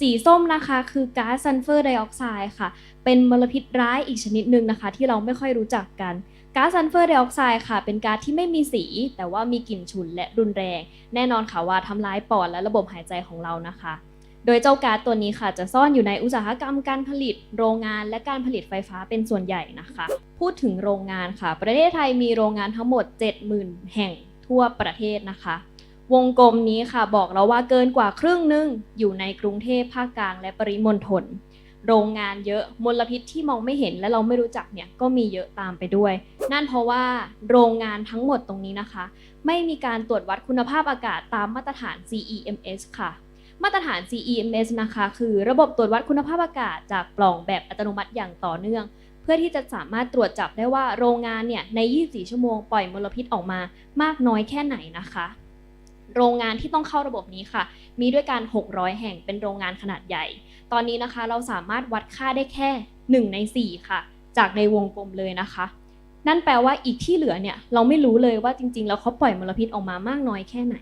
สีส้มนะคะคือก๊าซซัลเฟอร์ไดออกไซด์ค่ะ เป็นมลพิษร้ายอีกชนิดหนึ่งนะคะ ที่เราไม่ค่อยรู้จักกันก๊าซซัลเฟอร์ไดออกไซด์ค่ะ เป็นก๊าซที่ไม่มีสี แต่ว่ามีกลิ่นฉุนและรุนแรง แน่นอนค่ะว่าทำร้ายปอดและระบบหายใจของเรานะคะ โดยเจ้าก๊าซตัวนี้ค่ะ จะซ่อนอยู่ในอุตสาหกรรมการผลิต โรงงานและการผลิตไฟฟ้าเป็นส่วนใหญ่นะคะ พูดถึงโรงงานค่ะ ประเทศไทยมีโรงงานทั้งหมด 70,000 แห่งทั่วประเทศนะคะ วงกลมนี้ค่ะบอกเราว่าเกินกว่าครึ่งหนึ่งอยู่ในกรุงเทพภาคกลางและปริมณฑลโรงงานเยอะมลพิษที่มองไม่เห็นและเราไม่รู้จักเนี่ยก็มีเยอะตามไปด้วย นั่นเพราะว่าโรงงานทั้งหมดตรงนี้นะคะ ไม่มีการตรวจวัดคุณภาพอากาศตามมาตรฐาน CEMS ค่ะ มาตรฐาน CEMS นะคะ คือระบบตรวจวัดคุณภาพอากาศจากปล่องแบบอัตโนมัติอย่างต่อเนื่อง เพื่อที่จะสามารถตรวจจับได้ว่าโรงงานเนี่ยใน 24 ชั่วโมงปล่อยมลพิษออกมามากน้อยแค่ไหนนะคะ โรงงานที่ต้องเข้าระบบนี้ค่ะ มีด้วยกัน 600 แห่งเป็นโรงงานขนาดใหญ่ ตอนนี้นะคะเราสามารถวัดค่าได้แค่ 1 ใน 4 ค่ะ จากในวงกลมเลยนะคะ นั่นแปลว่าอีกที่เหลือเนี่ยเราไม่รู้เลยว่าจริง ๆ แล้วเขาปล่อยมลพิษออกมามากน้อยแค่ไหน